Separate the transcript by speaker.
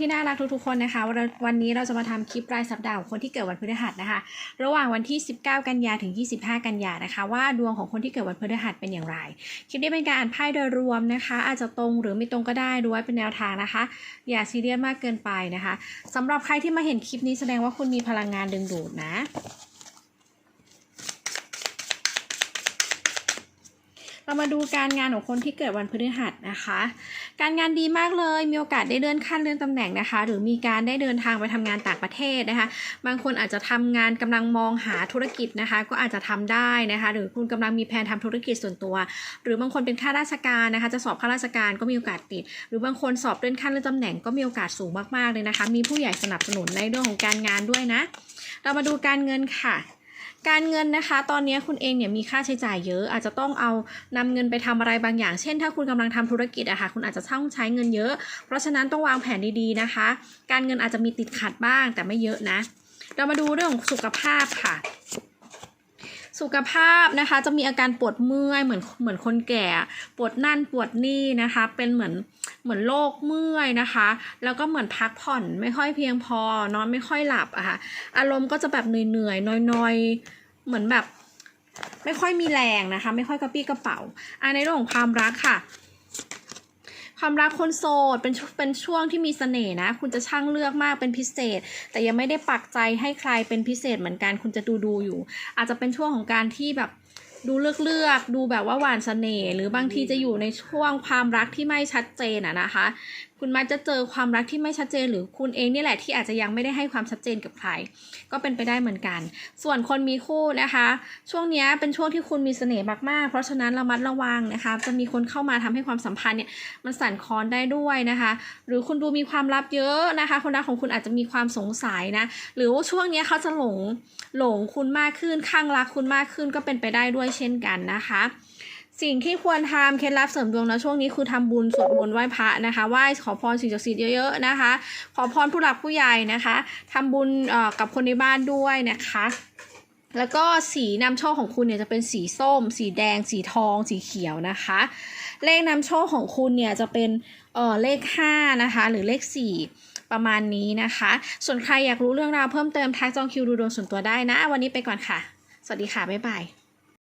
Speaker 1: ที่น่ารักทุกๆคนนะคะ วันนี้เราจะมาทำคลิปรายสัปดาห์ของคนที่เกิดวันพฤหัสนะคะ ระหว่างวันที่ 19 กันยาถึง 25 กันยานะคะ ว่าดวงของคนที่เกิดวันพฤหัสเป็นอย่างไร คลิปนี้เป็นการอ่านไพ่โดยรวมนะคะ อาจจะตรงหรือไม่ตรงก็ได้ดูไว้เป็นแนวทางนะคะ อย่าซีเรียสมากเกินไปนะคะสำหรับใครที่มาเห็นคลิปนี้แสดงว่าคุณมีพลังงานดึงดูดนะ เรามาดูการงานของคนที่เกิดวันพฤหัสนะคะ การงานดีมากเลย มีโอกาสได้เลื่อนขั้นเลื่อนตำแหน่งนะคะ หรือมีการได้เดินทางไปทำงานต่างประเทศนะคะ บางคนอาจจะทำงานกำลังมองหาธุรกิจนะคะ ก็อาจจะทำได้นะคะ หรือคุณกำลังมีแผนทำธุรกิจส่วนตัว หรือบางคนเป็นข้าราชการนะคะ จะสอบข้าราชการก็มีโอกาสติด หรือบางคนสอบเลื่อนขั้นเลื่อนตำแหน่งก็มีโอกาสสูงมากๆเลยนะคะ มีผู้ใหญ่สนับสนุนในเรื่องของการงานด้วยนะ เรามาดูการเงินค่ะ การเงินนะคะ ตอนนี้คุณเองเนี่ยมีค่าใช้จ่ายเยอะ อาจจะต้องเอานำเงินไปทำอะไรบางอย่าง เช่น ถ้าคุณกำลังทำธุรกิจอะค่ะคุณอาจจะต้องใช้เงินเยอะ เพราะฉะนั้นต้องวางแผนดีๆนะคะ การเงินอาจจะมีติดขัดบ้างแต่ไม่เยอะนะ เรามาดูเรื่องสุขภาพค่ะ สุขภาพนะคะ จะมีอาการปวดเมื่อยเหมือนเหมือนคนแก่ ปวดนั่นปวดนี่นะคะ เป็นเหมือนเหมือนโรคเมื่อยนะคะ แล้วก็เหมือนพักผ่อนไม่ค่อยเพียงพอนอนไม่ค่อยหลับอะค่ะอารมณ์ก็จะแบบเหนื่อยๆนอยๆเหมือนแบบ ไม่ค่อยมีแรงนะคะ ไม่ค่อยกระปี้กระเป๋าอะในเรื่องของความรักค่ะ ความรักคนโสดเป็นเป็นช่วงที่มีเสน่ห์นะ คุณจะช่างเลือกมากเป็นพิเศษ แต่ยังไม่ได้ปักใจให้ใครเป็นพิเศษเหมือนกัน คุณจะดูดูอยู่ อาจจะเป็นช่วงของการที่แบบดูเลือกเลือกดูแบบว่าหวานเสน่ห์หรือบางทีจะอยู่ในช่วงความรักที่ไม่ชัดเจนอะนะคะ คุณมักจะเจอความรักที่ไม่ชัดเจน หรือคุณเองนี่แหละที่อาจจะยังไม่ได้ให้ความชัดเจนกับใคร ก็เป็นไปได้เหมือนกัน ส่วนคนมีคู่นะคะ ช่วงนี้เป็นช่วงที่คุณมีเสน่ห์มากๆ เพราะฉะนั้นระมัดระวังนะคะ จะมีคนเข้ามาทำให้ความสัมพันธ์เนี่ยมันสั่นคลอนได้ด้วยนะคะ หรือคุณดูมีความลับเยอะนะคะ คนรักของคุณอาจจะมีความสงสัยนะ หรือว่าช่วงนี้เขาจะหลงหลงคุณมากขึ้นข้างรักคุณมากขึ้นก็เป็นไปได้ด้วยเช่นกันนะคะ สิ่งที่ควรทำเคล็ดลับเสริมดวงนะช่วงนี้คือทำบุญสวดมนต์ไหว้พระนะคะไหว้ขอพรสิ่งศักดิ์สิทธิ์เยอะๆนะคะ ขอพรผู้หลักผู้ใหญ่นะคะทำบุญกับคนในบ้านด้วยนะคะ แล้วก็สีนำโชคของคุณเนี่ยจะเป็นสีส้ม สีแดง สีทอง สีเขียวนะคะ เลขนำโชคของคุณเนี่ยจะเป็นเออเลข5นะคะ หรือเลข 4 ประมาณนี้นะคะ ส่วนใครอยากรู้เรื่องราวเพิ่มเติมทักจองคิวดูดวงส่วนตัวได้นะ วันนี้ไปก่อนค่ะ สวัสดีค่ะ บ๊ายบาย